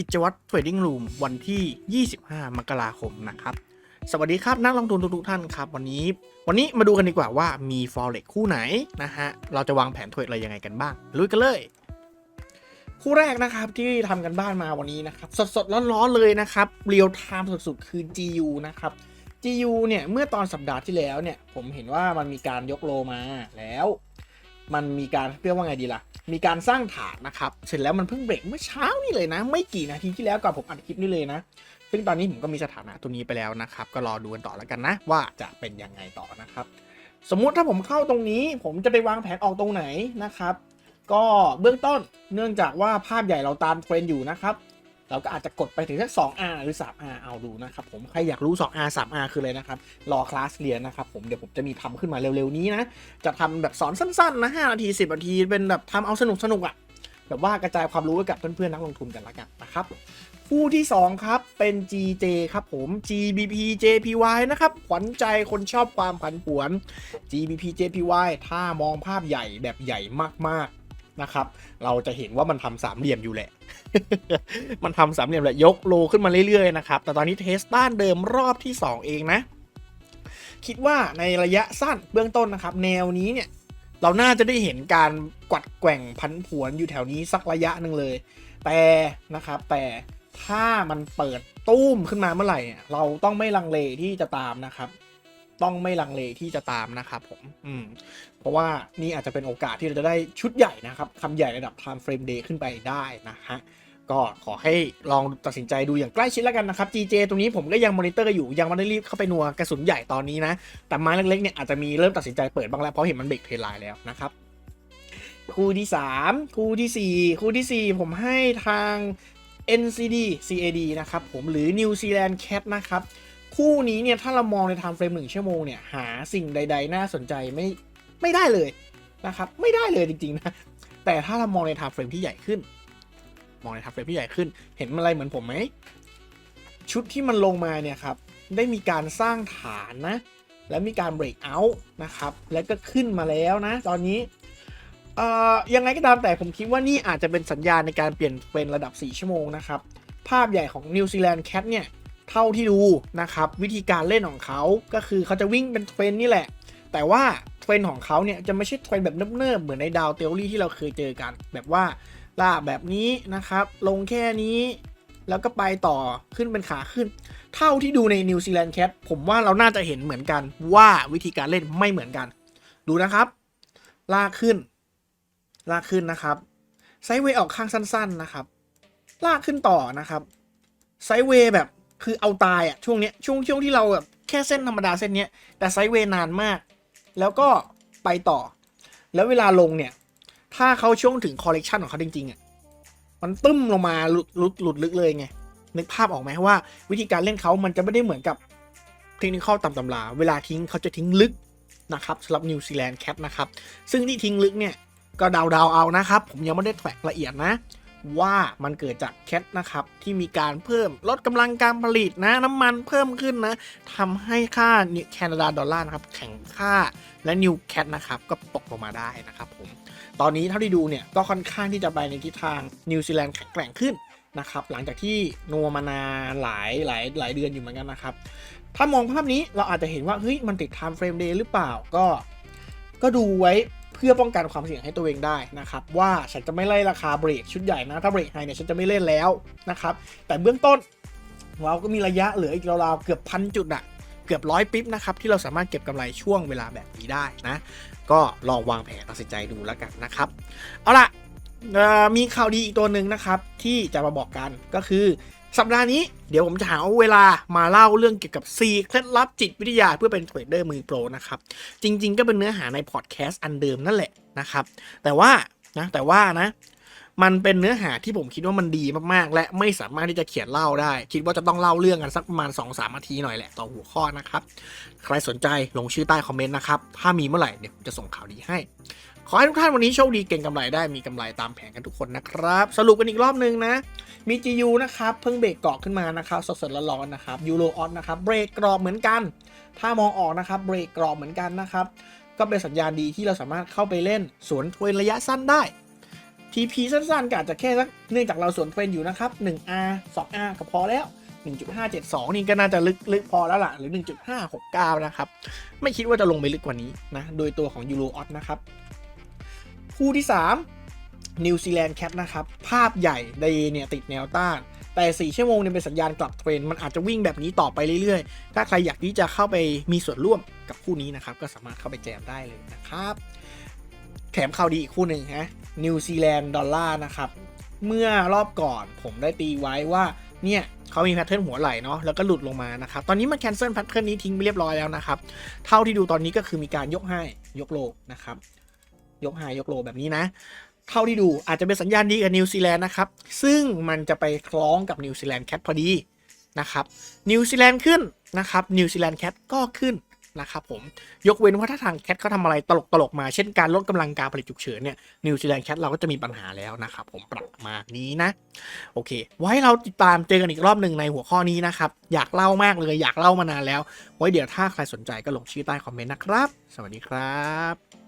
กิจวัตร Trading Room วันที่ 25 มกราคมนะครับ สวัสดีครับนักลงทุนทุกๆท่านครับ วันนี้ วันนี้มาดูกันดีกว่าว่ามี Forex คู่ไหนนะฮะ เราจะวางแผนเทรดอะไรยังไงกันบ้าง ลุยกันเลย คู่แรกนะครับที่ทำกันบ้านมาวันนี้นะครับ สดๆร้อนๆเลยนะครับเรียลไทม์สุดๆคือ GU นะครับ GU เนี่ยเมื่อตอนสัปดาห์ที่แล้วเนี่ยผมเห็นว่ามันมีการยกโลมาแล้ว มันมีการเรียกว่าไงดีล่ะ มีการสร้างฐานนะครับ เสร็จแล้วมันเพิ่งเบรกเมื่อเช้านี่เลยนะ ไม่กี่นาทีที่แล้วก่อนผมอัดคลิปนี้เลยนะ ซึ่งตอนนี้ผมก็มีสถานะตัวนี้ไปแล้วนะครับ ก็รอดูกันต่อแล้วกันนะ ว่าจะเป็นยังไงต่อนะครับ สมมุติถ้าผมเข้าตรงนี้ ผมจะไปวางแผนออกตรงไหนนะครับ ก็เบื้องต้นเนื่องจากว่าภาพใหญ่เราตามเทรนอยู่นะครับ เราก็อาจจะกดไปถึงสัก 2R หรือ 3R เอาดูนะครับผมใครอยากรู้ 2R 3R คืออะไรนะครับรอคลาสเรียนนะครับผมเดี๋ยวผมจะมีทำขึ้นมาเร็วๆนี้นะจะทำแบบสอนสั้นๆนะ5นาที 10 นาที เป็นแบบทำเอาสนุกสนุกๆอะแบบว่ากระจายความรู้ให้กับเพื่อนๆนักลงทุนกันละกันนะครับคู่ที่ 2 ครับ เป็น GJ ครับผม GBP JPY นะครับขวัญใจคนชอบความผันผวน GBP JPY ถ้ามองภาพใหญ่แบบใหญ่มากๆ นะครับ เราจะเห็นว่ามันทำสามเหลี่ยมอยู่แหละ มันทำสามเหลี่ยมแหละยกโลขึ้นมาเรื่อยๆนะครับ แต่ตอนนี้เทสต้านเดิมรอบที่ 2 เองนะ คิดว่าในระยะสั้นเบื้องต้นนะครับ แนวนี้เนี่ยเราน่าจะได้เห็นการกวัดแกว่งพันผวนอยู่แถวนี้สักระยะหนึ่งเลย แต่นะครับแต่ถ้ามันเปิดตู้มขึ้นมาเมื่อไหร่ เราต้องไม่ลังเลที่จะตามนะครับ ต้องไม่ลังเลที่จะตามนะครับผมอืมเพราะว่านี่อาจจะเป็นโอกาสที่เราจะได้ชุดใหญ่นะครับคำใหญ่ระดับ time frame day ขึ้นไปได้นะฮะก็ขอให้ลองตัดสินใจดูอย่างใกล้ชิดแล้วกันนะครับ GJ ตรงนี้ผมก็ยังมอนิเตอร์อยู่ยังไม่ได้รีบเข้าไปนัวกระสุนใหญ่ตอนนี้นะ แต่ไม้เล็กๆเนี่ยอาจจะมีเริ่มตัดสินใจเปิดบ้างแล้วเพราะเห็นมันเบรกเทรนไลน์แล้วนะครับคู่ที่ 3 คู่ทีสี่4 คู่ทีสี่ 4 ผมให้ทาง NCD CAD นะครับผมหรือ New Zealand Cat นะครับ คู่นี้เนี่ยถ้าเรามองใน time frame 1ชั่วโมงเนี่ยหาสิ่งใด ๆ น่าสนใจไม่ไม่ได้เลยนะครับ ไม่ได้เลยจริง ๆ นะ แต่ถ้าเรามองใน time frame ที่ใหญ่ขึ้น มองใน time frame ที่ใหญ่ขึ้น เห็นอะไรเหมือนผมไหมชุดที่มันลงมาเนี่ยครับได้มีการสร้างฐานนะ แล้วมีการ break out นะครับ แล้วก็ขึ้นมาแล้วนะ ตอนนี้เอ่อยังไงก็ตามแต่ผมคิดว่านี่อาจจะเป็นสัญญาณในการเปลี่ยนเป็นระดับ 4 ชั่วโมงนะครับ ภาพใหญ่ของ New Zealand Cat เนี่ย เท่าที่ดูนะครับวิธีการเล่นของเขาก็คือเขาจะวิ่งเป็นเทรนนี่แหละ แต่ว่าเทรนของเขาเนี่ยจะไม่ใช่เทรนแบบเนิบๆเหมือนในดาวเทอรี่ที่เราเคยเจอกัน แบบว่าล่าแบบนี้นะครับ ลงแค่นี้แล้วก็ไปต่อขึ้นเป็นขาขึ้น เท่าที่ดูในนิวซีแลนด์แคทผมว่าเราน่าจะเห็นเหมือนกันว่าวิธีการเล่นไม่เหมือนกัน ดูนะครับ ลากขึ้น ลากขึ้นนะครับไซเวย์ออกข้างสั้น ๆนะครับ ลากขึ้นต่อนะครับไซเวย์แบบ คือเอาตายอะช่วงเนี้ยช่วงช่วงที่เราแบบแค่เส้นธรรมดาเส้นเนี้ยแต่ไซด์เวย์นานมาก แล้วก็ไปต่อ แล้วเวลาลงเนี่ย ถ้าเขาช่วงถึงคอลเลกชันของเขาจริงๆอะมันตึ้มลงมาหลุดหลุดหลุดลึกเลยไงนึกภาพออกไหมว่า วิธีการเล่นเขามันจะไม่ได้เหมือนกับเทคนิคตามตำราเวลาทิ้งเขาจะทิ้งลึกนะครับสำหรับนิวซีแลนด์แคทนะครับ ซึ่งที่ทิ้งลึกเนี่ย ก็เดาๆเอานะครับ ผมยังไม่ได้แทร็กละเอียดนะ ว่ามันเกิดจากแคทนะครับ ที่มีการเพิ่มลดกำลังการผลิตนะ น้ำมันเพิ่มขึ้นนะทำให้ค่าแคนาดาดอลลาร์นะครับ แข่งค่าและนิวแคทนะครับ ก็ตกลงมาได้นะครับผม ตอนนี้เท่าที่ดูเนี่ย ก็ค่อนข้างที่จะไปในทิศทางนิวซีแลนด์แข็งแกร่งขึ้นนะครับ หลังจากที่นัวมานานหลายหลายหลายเดือนอยู่เหมือนกันนะครับ ถ้ามองภาพนี้เราอาจจะเห็นว่าเฮ้ยมันติด time frame day หรือเปล่าก็ ก็ดูไว้ พื่อป้องกันความเสี่ยงให้ตัวเองได้นะครับว่าฉันจะไม่ไล่ราคาเบรกชุดใหญ่นะถ้าเบรกไฮเนี่ยฉันจะไม่เล่นแล้วนะครับแต่เบื้องต้นเราก็มีระยะเหลืออีกราวๆเกือบพันจุดอะเกือบร้อยปิ๊บนะครับที่เราสามารถเก็บกำไรช่วงเวลาแบบนี้ได้นะก็ลองวางแผนตัดสินใจดูแล้วกันนะครับเอาล่ะมีข่าวดีอีกตัวหนึ่งนะครับที่จะมาบอกกันก็คือ สัปดาห์นี้เดี๋ยวผมจะหาเวลามาเล่าเรื่องเกี่ยวกับ 4 เคล็ดลับจิตวิทยาเพื่อเป็นเทรดเดอร์มือโปรนะครับ จริง ๆ ก็เป็นเนื้อหาในพอดแคสต์อันเดิมนั่นแหละนะครับ แต่ว่านะแต่ว่านะ มันเป็นเนื้อหาที่ผมคิดว่ามันดีมากๆ และไม่สามารถที่จะเขียนเล่าได้ คิดว่าจะต้องเล่าเรื่องกันสักประมาณ 2-3นาทีหน่อยแหละต่อหัวข้อนะครับ ใครสนใจลงชื่อใต้คอมเมนต์นะครับ ถ้ามีเมื่อไหร่เดี๋ยวผมจะส่งข่าวดีให้ ขอให้ทุกท่านวันนี้โชคดีเก่งกำไรได้มีกำไรตามแผนกันทุกคนนะครับ สรุปกันอีกรอบนึงนะ มี GU นะครับเพิ่งเบรกเกาะขึ้นมานะครับสดๆร้อนๆนะครับยูโรออสนะครับเบรกกรอบเหมือนกัน ถ้ามองออกนะครับเบรกกรอบเหมือนกันนะครับก็เป็นสัญญาณดีที่เราสามารถเข้าไปเล่นสวนทวนระยะสั้นได้ TP สั้นๆก็อาจจะแค่สักเนื่องจากเราสวนเทรนอยู่นะครับ 1R 2R ก็พอแล้ว 1.572 นี่ก็น่าจะลึกลึกพอแล้วล่ะ หรือ 1.569 นะครับ ไม่คิดว่าจะลงไปลึกกว่านี้นะ โดยตัวของยูโรออสนะครับ คู่ที่ 3 นิวซีแลนด์แคทนะครับ ภาพใหญ่ไดเนี่ยติดแนวต้าน แต่ 4 ชั่วโมงเนี่ยเป็นสัญญาณกลับเทรน มันอาจจะวิ่งแบบนี้ต่อไปเรื่อยๆ ถ้าใครอยากที่จะเข้าไปมีส่วนร่วมกับคู่นี้นะครับ ก็สามารถเข้าไปแจมได้เลยนะครับ แถมข่าวดีอีกคู่หนึ่งฮะนิวซีแลนด์ดอลลาร์นะครับ เมื่อรอบก่อนผมได้ตีไว้ว่าเนี่ยเขามีแพทเทิร์นหัวไหล่เนาะแล้วก็หลุดลงมานะครับ ตอนนี้มันแคนเซิลแพทเทิร์นนี้ทิ้งไปเรียบร้อยแล้วนะครับ เท่าที่ดูตอนนี้ก็คือมีการยกให้ยกโลนะครับ ยกไฮยกโลแบบนี้นะ เท่าที่ดูอาจจะเป็นสัญญาณดีกับนิวซีแลนด์นะครับ ซึ่งมันจะไปคล้องกับนิวซีแลนด์แคทพอดีนะครับนิวซีแลนด์ขึ้นนะครับนิวซีแลนด์แคทก็ขึ้นนะครับผมยกเว้นว่าถ้าทางแคทเขาทำอะไรตลกตลกๆมาเช่นการลดกำลังการผลิตฉุกเฉินเนี่ยนิวซีแลนด์แคทเราก็จะมีปัญหาแล้วนะครับผมปรับมานี้นะ โอเค ไว้เราติดตามเจอกันอีกรอบหนึ่งในหัวข้อนี้นะครับ อยากเล่ามากเลยอยากเล่ามานานแล้ว ไว้เดี๋ยวถ้าใครสนใจก็ลงชื่อใต้คอมเมนต์นะครับ สวัสดีครับ